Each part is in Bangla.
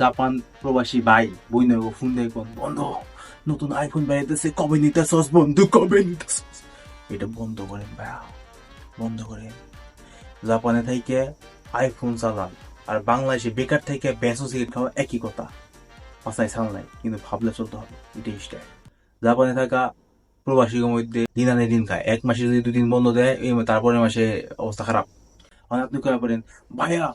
জাপান প্রবাসী ভাই বই নেব ফোন দেয় কোন বন্ধ? নতুন আইফোন বেরিয়েছে কবে নিতে সস বন্ধু, কবে নিতেছস? এটা বন্ধ করেন ভাইয়া, বন্ধ করেন। জাপানে থেকে আইফোন চালান, আর বাংলাদেশে বেকার থেকে বেসো সিগারেট খাওয়া একই কথা। পাশায় চাল নাই, কিন্তু ভাবলে চলতে হবে, এটাই স্টাইল জাপানে থাকা প্রবাসীর মধ্যে দিন আনে দিন খায়, এক মাসে যদি দুদিন বন্ধ দেয়, এই তারপরে মাসে অবস্থা খারাপ। আর আপনি পারেন ভাইয়া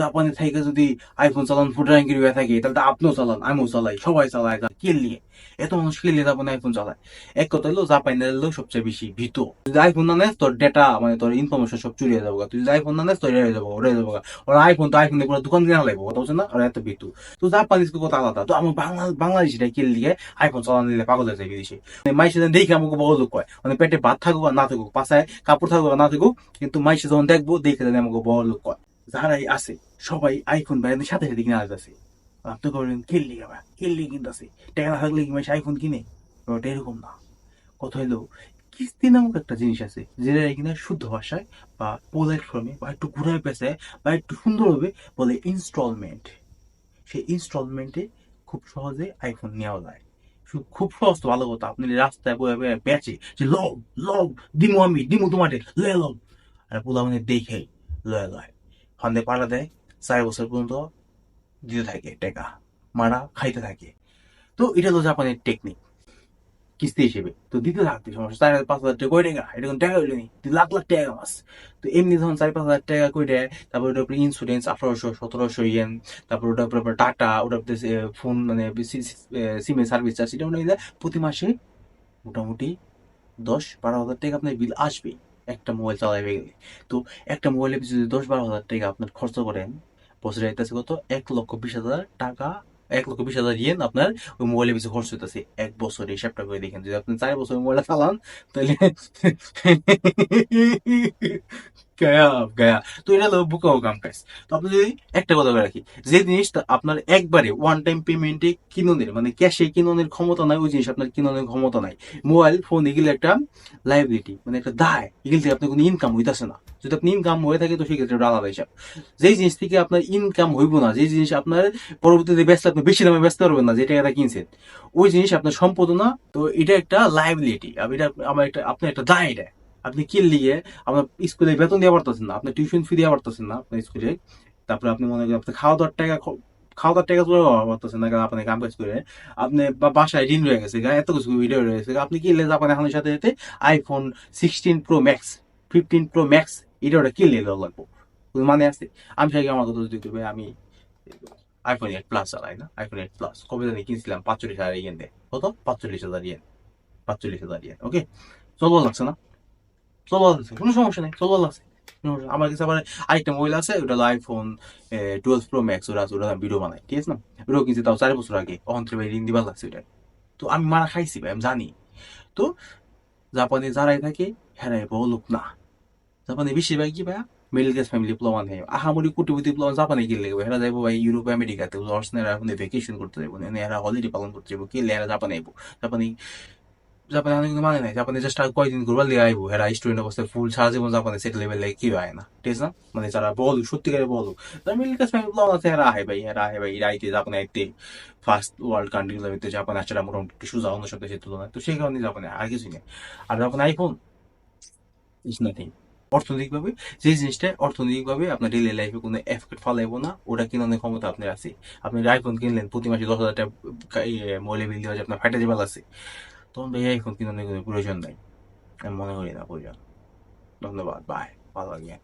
জাপানে থেকে যদি আইফোন চালান ফুড র্যাঙ্কির হয়ে থাকে, তাহলে আপনিও চালান, আমিও চালাই, সবাই চালায় কিনলিয়ে এত মানুষ কিনলে জাপানে আইফোন চালায়? এক কথা হলো, জাপানের হলো সবচেয়ে বেশি ভীত। যদি আইফোন না নেস, তোর ডেটা মানে তোর ইনফরমেশন সব চুরি হয়ে যাব তুই যদি আইফোন না নেস, তোর হয়ে যাব ওরা যাব ওরা আইফোন তো আইফোন পুরো দোকান কিনা লাগবো কথা হচ্ছে না ওরা এত ভীতু। তো জাপানিজ কথা আলাদা। তো আমার বাংলা বাংলাদেশিটা কিনলিয়ে আইফোন চালানো দিলে পাগল হয়ে যায় বিদেশে। মাইসে দেখে আমাকে বড় লোক হয় মানে পেটে ভাত থাকুক আর না থাকুক, পাশায় কাপড় থাকুক আর না থাকুক, কিন্তু মাইসে যখন দেখব, দেখে জানি আমাকে বড় লোক হয় যারাই আছে, সবাই আইফোন বাইরের সাথে সাথে কিনে আসতেছে আপনি করবেন কিনলি আবার কিনলি কিনতেছে টাকা না থাকলে কি মাইসে আইফোন কিনে? ওটা এরকম না। কথা হলো কিস্তি নামক একটা জিনিস আছে, যেটা কিনা শুদ্ধ ভাষায় বা পোলাইট ফর্মে বা একটু ঘুরায় পেঁচে বা একটু সুন্দর হবে বলে ইনস্টলমেন্ট সেই ইনস্টলমেন্টে খুব সহজে আইফোন নেওয়া যায়। খুব সহজ ভালো কথা। আপনি রাস্তায় বয়ে বয়ে বেচে যে, লও লও, দিমু আমি, দিমু তোমাদের, লয়ে লও। আর পোলা মানে দেখে লয়ে লয়। ফান্দে পাড়া দেয়, চার বছর পর্যন্ত দিতে থাকে টাকা, মারা খাইতে থাকে। তো এটা হলো জাপানের টেকনিক কিস্তি হিসেবে। তো দিতে থাকতে সমস্যা, চার হাজার পাঁচ হাজার টাকা কই টাকা? এটা কোনো টাকা হইল নি লাখ লাখ টাকা মাস তো এমনি যখন চার পাঁচ হাজার টাকা কই দেয়, তারপর ওটার উপরে ইন্স্যুরেন্স আঠারোশো, সতেরোশো ইয়েন তারপর ওটার উপরে টাটা, ওটার উপরে ফোন মানে সিমের সার্ভিস চার্জ এটা প্রতি মাসে মোটামুটি দশ বারো হাজার টাকা আপনার বিল আসবে একটা মোবাইল চালাইবে গেলে তো একটা মোবাইলে যদি দশ বারো হাজার টাকা আপনার খরচ করেন, বছরে হইতেছে কত? এক লক্ষ বিশ হাজার টাকা, এক লক্ষ বিশ হাজার ইয়েন আপনার ওই মোবাইলের পিছু খরচ হইতেছে। এক বছর হিসাবটা করে দেখেন, যদি আপনি চার বছর মোবাইলটা চালান, তাহলে গায়া গায়া। তো এটা হলো বুকা ও কাম তো আপনি যদি একটা কথা রাখি, যে জিনিসটা আপনার একবারে ওয়ান টাইম পেমেন্টে কিনোনের মানে ক্যাশে কিনোনের ক্ষমতা নাই, ওই জিনিস আপনার কিনোনের ক্ষমতা নাই। মোবাইল ফোন এগুলো একটা লাইবিলিটি মানে একটা দায়। এগুলো থেকে আপনার কোনো ইনকাম হইতেছে না। যদি আপনি ইনকাম হয়ে থাকে, তো সেক্ষেত্রে ওটা আলাদা হিসাব। যেই জিনিস থেকে আপনার ইনকাম হইব না, যে জিনিস আপনার পরবর্তীতে ব্যস্ত, আপনি বেশি দামে ব্যস্ত পারবেন না, যে টাকাটা কিনছেন, ওই জিনিস আপনার সম্পদ না। তো এটা একটা লাইবিলিটি এটা আমার একটা, আপনার একটা দায় এটা। আপনি কি গিয়ে আপনার স্কুলে বেতন দেওয়া পারতেছেন না আপনার টিউশন ফি দেওয়া পারতেছেন না আপনার স্কুলে। তারপরে আপনি মনে করেন, আপনার খাওয়া দাওয়ার টাকা খাওয়া দাওয়ার টাকা তো পারতেছেন না, কারণ আপনি কাম কাজ করে। আপনি বা বাসায় ঋণ রয়ে গেছে এত কিছু ভিডিও রয়ে গেছে। আপনি কিনলে জাপান এখন সাথে সাথে iPhone sixteen pro max fifteen pro max এটা ওটা কিনলে লাগবো। মানে আছে? আমি সাথে আমার কথা যদি করবে আমি আইফোন এইট প্লাস চালাই না আইফোন এইট প্লাস কবে জানি কিনছিলাম, পাঁচচল্লিশ হাজার ইয়েন দেয় কত? পাঁচচল্লিশ হাজার ইয়েন পাঁচচল্লিশ হাজার ইয়েন ওকে চলবো লাগছে না? চলবো লাগছে কোনো সমস্যা নেই লাগছে কোনো আমার কাছে আবার আরেকটা মোবাইল আছে ওটা আইফোন টুয়েলভ প্রো ম্যাক্স ওরা আছে, ওটা ভিডিও বানায় ঠিক আছে না ওটাও কিনছি তাও চার বছর আগে অহন ভাই ঋণ দিবার লাগছে ওটা তো আমি মারা খাইছি ভাই আমি জানি তো জাপানে যারাই থাকে হেরাই বড় লোক না জাপানে বেশিরভাগ কি ভাই মিডল ক্লাস ফ্যামিলি প্লমান হয় আহামরি কোটিপতি প্লমান জাপানে গেলে লাগবে হেরা যাইবো ভাই ইউরোপ আমেরিকাতে অর্সনেরা এখন ভ্যাকেশন করতে যাব এরা হলিডে পালন করতে যাব কে এরা জাপানে আইবো জাপানে জাপানে অনেক মানে নাই। জাপানে জাস্ট আর কয়দিন ঘুরবার লিয়ে আইবো। এরা স্টুডেন্ট অবস্থায় ফুল সারা জীবন জাপানে সেট লেভেল লাগে কি হয় না ঠিক না? মানে যারা বল, সত্যিকারে বল। যারা মিডল ক্লাস প্লমান আছে এরা আহে ভাই এরা আহে ভাই এরা আইতে, জাপানে আইতে। ফার্স্ট ওয়ার্ল্ড কান্ট্রি গুলোতে জাপান আসাটা মোটামুটি একটু সোজা অন্য সব দেশের তুলনায় তো সেই কারণে জাপানে আর কিছুই নেই। আর যখন আইফোন ইজ নাথিং অর্থনৈতিকভাবে, যে জিনিসটা অর্থনৈতিকভাবে আপনার ডেইলি লাইফে কোনো এফেক্ট ফলাইবো না, ওটা কিনানোর ক্ষমতা আপনার আছে। আপনি আইফোন কিনলেন, প্রতি মাসে দশ হাজার টাকা মোবাইলে বিল দেওয়া আপনার ফাইটা যাবার আছে। তখন ভাই আইফোন কিনানোর কোনো প্রয়োজন নাই আমি মনে করি না প্রয়োজন ধন্যবাদ বাই ভালো লাগে